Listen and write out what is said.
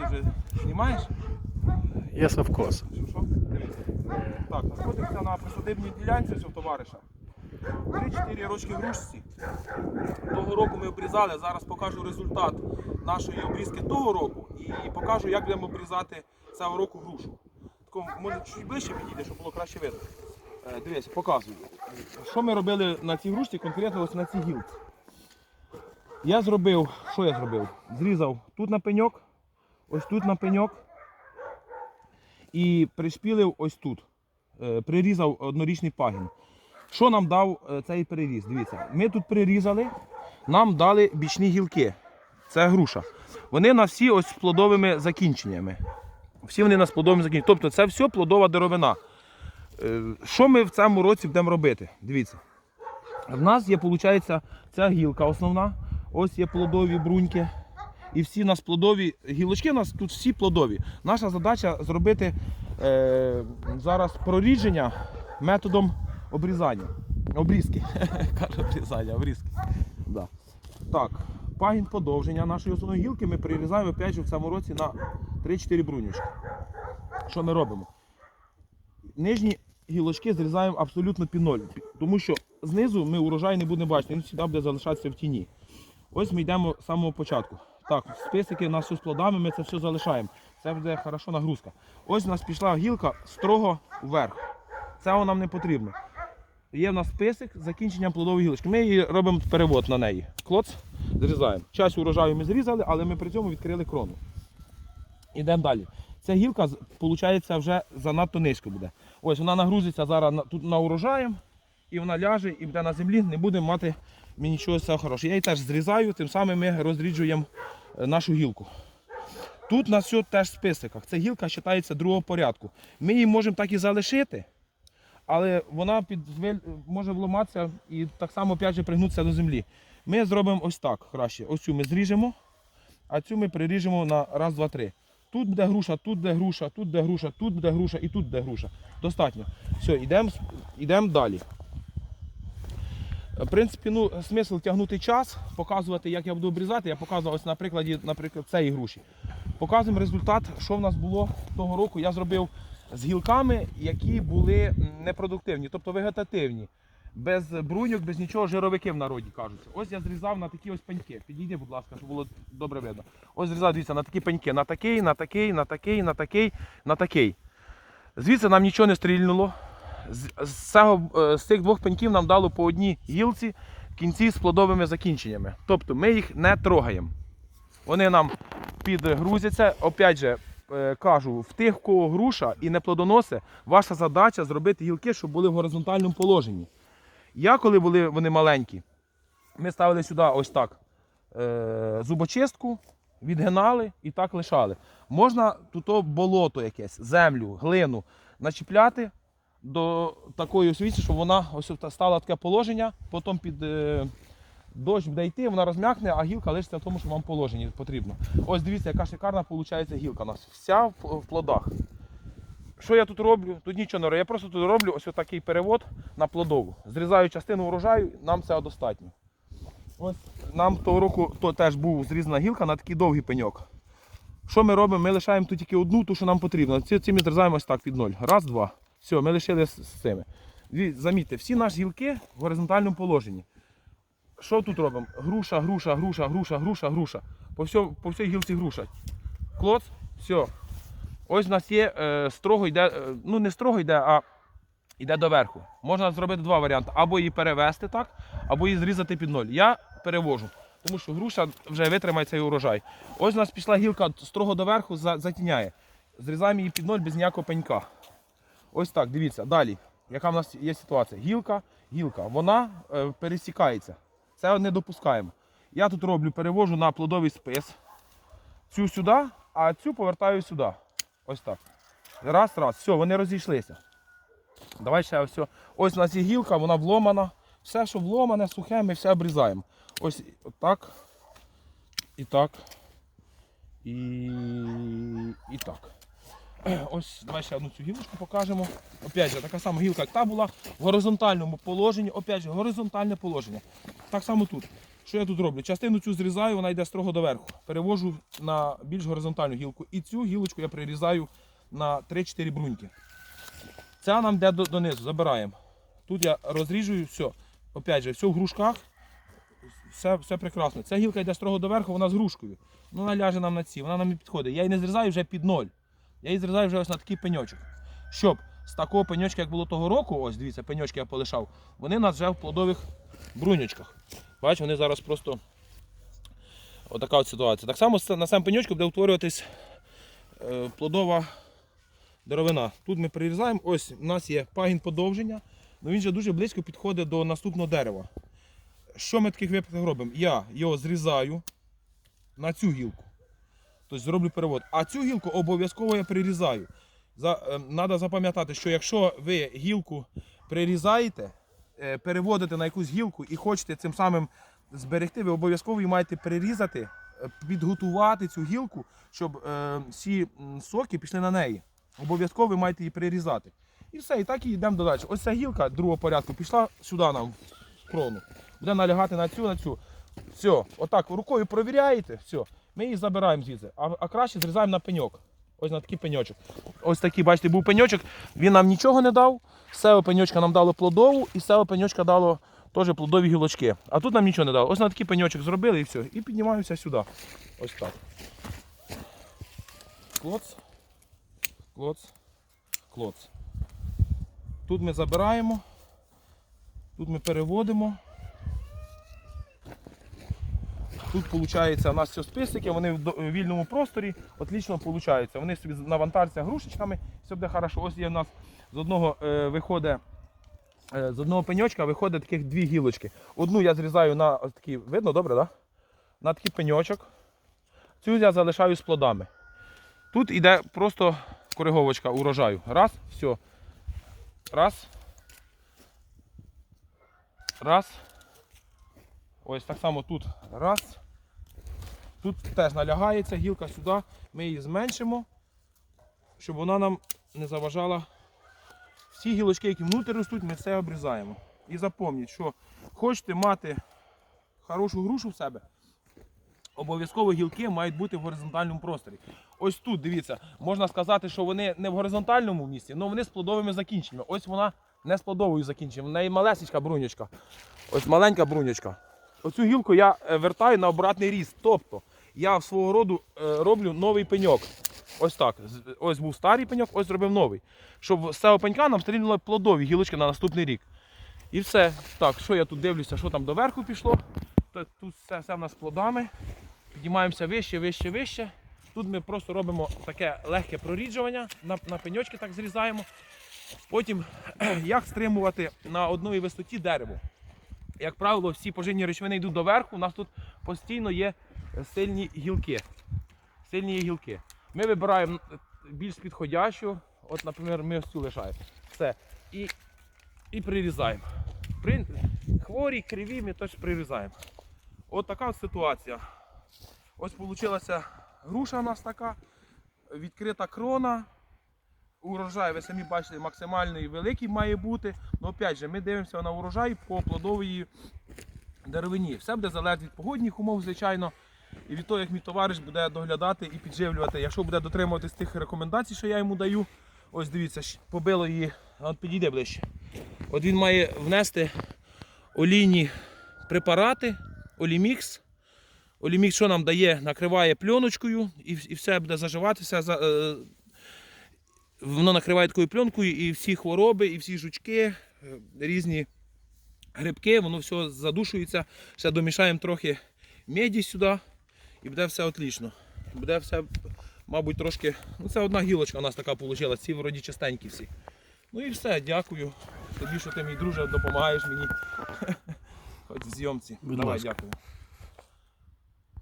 ти вже знімаєш? Є совкос. Що, що? Так, знаходимося на присадибній ділянці цього товариша. 3-4 рочки грушці. Того року ми обрізали. Зараз покажу результат нашої обрізки того року і покажу, як будемо обрізати цього року грушу. Тако, може, чуть ближче підійде, щоб було краще видно. Е, Дивіться, показую. Що ми робили на цій грушці, конкретно ось на цій гілці. Я зробив, що я зробив? Зрізав тут на пеньок, ось тут на пеньок і пришпілив ось тут. Е, Прирізав однорічний пагін. Що нам дав е, цей переріз? Дивіться, ми тут прирізали, нам дали бічні гілки. Це груша. Вони на всі ось з плодовими закінченнями. Всі вони на з плодовими закінченнями. Тобто це все плодова деревина. Е, Що ми в цьому році будемо робити? Дивіться. В нас є, виходить, ця гілка основна. Ось є плодові бруньки. І всі у нас плодові гілочки, у нас тут всі плодові. Наша задача зробити е, зараз прорідження методом обрізання. Обрізки. Кажу обрізання, обрізки. Да. Так, пагін подовження нашої основної гілки ми прирізаємо опять же в цьому році на 3-4 брунючки. Що ми робимо? Нижні гілочки зрізаємо абсолютно під тому що знизу ми урожай не будемо бачити, він завжди буде залишатися в тіні. Ось ми йдемо з самого початку. Так, списики у нас все з плодами, ми це все залишаємо. Це буде хорошо нагрузка. Ось у нас пішла гілка строго вверх. Цього нам не потрібно. Є в нас список з закінченням плодової гілочки. Ми її робимо перевод на неї. Клоц, зрізаємо. Часть урожаю ми зрізали, але ми при цьому відкрили крону. Ідемо далі. Ця гілка, виходить, вже занадто низько буде. Ось вона нагрузиться зараз тут на урожаєм, і вона ляже і буде на землі, не буде мати нічого цього хорошого. Я її теж зрізаю, тим самим ми розріджуємо нашу гілку. Тут у нас все теж в списиках. Ця гілка вважається другого порядку. Ми її можемо так і залишити, але вона під, може вломатися і так само опять же, пригнутися до землі. Ми зробимо ось так краще. Ось цю ми зріжемо, а цю ми приріжемо на раз, два, три. Тут буде груша, тут буде груша, тут буде груша, тут буде груша і тут буде груша. Достатньо. Все, йдемо йдемо далі. В принципі, ну, смисл тягнути час, показувати, як я буду обрізати. Я показував ось на прикладі, наприклад, цієї груші. Показуємо результат, що в нас було того року. Я зробив з гілками, які були непродуктивні, тобто вегетативні. Без бруньок, без нічого, жировики в народі кажуть. Ось я зрізав на такі ось пеньки. Підійди, будь ласка, щоб було добре видно. Ось зрізав, дивіться, на такі пеньки. На такий, на такий, на такий, на такий, на такий. Звідси нам нічого не стрільнуло. З, з, цього, е, з цих двох пеньків нам дало по одній гілці кінці з плодовими закінченнями. Тобто ми їх не трогаємо. Вони нам підгрузяться. Опять же, е, кажу, в тих, в кого груша і не плодоноси, ваша задача зробити гілки, щоб були в горизонтальному положенні. Я, коли були вони маленькі, ми ставили сюди ось так е, зубочистку, відгинали і так лишали. Можна тут болото якесь, землю, глину начіпляти до такої освіти, щоб вона ось стала таке положення, потім під е, дощ буде йти, вона розм'якне, а гілка лишиться в тому, що вам положенні потрібно. Ось дивіться, яка шикарна виходить гілка у нас. Вся в, плодах. Що я тут роблю? Тут нічого не роблю. Я просто тут роблю ось такий перевод на плодову. Зрізаю частину урожаю, нам цього достатньо. Ось нам того року то теж був зрізана гілка на такий довгий пеньок. Що ми робимо? Ми лишаємо тут тільки одну, ту, що нам потрібно. Ці, ці ми зрізаємо ось так під ноль. Раз, два. Все, ми лишили з, цими. Замітьте, всі наші гілки в горизонтальному положенні. Що тут робимо? Груша, груша, груша, груша, груша, груша. По, всьо, по всій гілці груша. Клоц, все. Ось у нас є е, строго йде, е, ну не строго йде, а йде доверху. Можна зробити два варіанти. Або її перевести так, або її зрізати під ноль. Я перевожу, тому що груша вже витримає цей урожай. Ось у нас пішла гілка строго доверху, за- затіняє. Зрізаємо її під ноль без ніякого пенька. Ось так, дивіться. Далі. Яка в нас є ситуація? Гілка, гілка, вона е, пересікається. Це не допускаємо. Я тут роблю, перевожу на плодовий спис. Цю сюди, а цю повертаю сюди. Ось так. Раз, раз. Все, вони розійшлися. Давай ще ось. Ось у нас є гілка, вона вломана. Все, що вломане, сухе, ми все обрізаємо. Ось так. І так. І, і так. Ось давай ще одну цю гілочку покажемо. Опять же, така сама гілка, як та була в горизонтальному положенні. Опять же, горизонтальне положення. Так само тут. Що я тут роблю? Частину цю зрізаю, вона йде строго доверху. Перевожу на більш горизонтальну гілку. І цю гілочку я прирізаю на 3-4 бруньки. Ця нам йде донизу, забираємо. Тут я розріжую все. Опять же, все в грушках. Все, все прекрасно. Ця гілка йде строго доверху, вона з грушкою. Ну, вона ляже нам на ці, вона нам не підходить. Я її не зрізаю вже під ноль. Я її зрізаю вже ось на такий пеньочок. Щоб з такого пеньочка, як було того року, ось дивіться, пеньочки я полишав, вони нас вже в плодових бруньочках. Бачиш, вони зараз просто отака от ситуація. Так само на сам пеньочку буде утворюватись е, плодова деревина. Тут ми прирізаємо, ось у нас є пагін подовження, але він же дуже близько підходить до наступного дерева. Що ми таких випадках робимо? Я його зрізаю на цю гілку. Тобто зроблю перевод. А цю гілку обов'язково я прирізаю. Треба запам'ятати, що якщо ви гілку прирізаєте, е, переводите на якусь гілку і хочете цим самим зберегти, ви обов'язково її маєте прирізати, е, підготувати цю гілку, щоб е, всі соки пішли на неї. Обов'язково ви маєте її прирізати. І все, і так і йдемо далі. Ось ця гілка другого порядку пішла сюди нам в крону. Буде налягати на цю, на цю. Все, отак рукою провіряєте, все. Ми її забираємо звідси. А, а краще зрізаємо на пеньок. Ось на такий пеньочок. Ось такий, бачите, був пеньочок, він нам нічого не дав. Цього пеньочка нам дало плодову, і цього пеньочка дало теж плодові гілочки. А тут нам нічого не дало. Ось на такий пеньочок зробили і все. І піднімаємося сюди. Ось так. Клоц. Клоц. Клоц. Тут ми забираємо. Тут ми переводимо. Тут виходить, у нас все списики, вони в вільному просторі отлично виходить. Вони собі навантаряться грушечками, все буде хорошо. Ось є в нас з одного е, виходить. е, З одного пеньочка виходить таких дві гілочки. Одну я зрізаю на ось такий, видно, добре, да? На такий пеньочок. Цю я залишаю з плодами. Тут йде просто кориговочка урожаю. Раз, все. Раз. Раз. Ось так само тут раз. Тут теж налягається гілка сюди. Ми її зменшимо, щоб вона нам не заважала. Всі гілочки, які внутрі ростуть, ми все обрізаємо. І запам'ятайте, що хочете мати хорошу грушу в себе, обов'язково гілки мають бути в горизонтальному просторі. Ось тут, дивіться, можна сказати, що вони не в горизонтальному місці, але вони з плодовими закінченнями. Ось вона не з плодовою закінченням. В неї малесечка бруньочка. Ось маленька бруньочка. Оцю гілку я е, вертаю на обратний ріст. Тобто я свого роду е, роблю новий пеньок. Ось так. Ось був старий пеньок, ось зробив новий. Щоб з цього пенька нам стрільнули плодові гілочки на наступний рік. І все. Так, що я тут дивлюся, що там доверху пішло. Тут все, все в нас плодами. Піднімаємося вище, вище, вище. Тут ми просто робимо таке легке проріджування, на, на пеньочки так зрізаємо. Потім, як стримувати на одній висоті дерево. Як правило, всі поживні речовини йдуть доверху, у нас тут постійно є сильні гілки. Сильні гілки. Ми вибираємо більш підходящу, от, наприклад, ми ось цю лишаємо. Все. І, і прирізаємо. При, хворі, криві, ми теж прирізаємо. От така от ситуація. Ось вийшла груша у нас така, відкрита крона. Урожай, ви самі бачите, максимальний великий має бути. Ну, опять же, ми дивимося на урожай по плодовій деревині. Все буде залежати від погодних умов, звичайно. І від того, як мій товариш буде доглядати і підживлювати. Якщо буде дотримуватись тих рекомендацій, що я йому даю, ось дивіться, побило її, от підійде ближче. От він має внести олійні препарати, олімікс. Олімікс, що нам дає, накриває пленочкою і, і все буде заживатися. За, е, воно накриває такою пленкою і всі хвороби, і всі жучки, е, різні грибки, воно все задушується. Ще домішаємо трохи меді сюди і буде все отлично. Буде все, мабуть, трошки. Ну, це одна гілочка у нас така вийшла, ці вроді чистенькі всі. Ну і все, дякую тобі, що ти мій друже допомагаєш мені. Хоч в зйомці. Давай, дякую.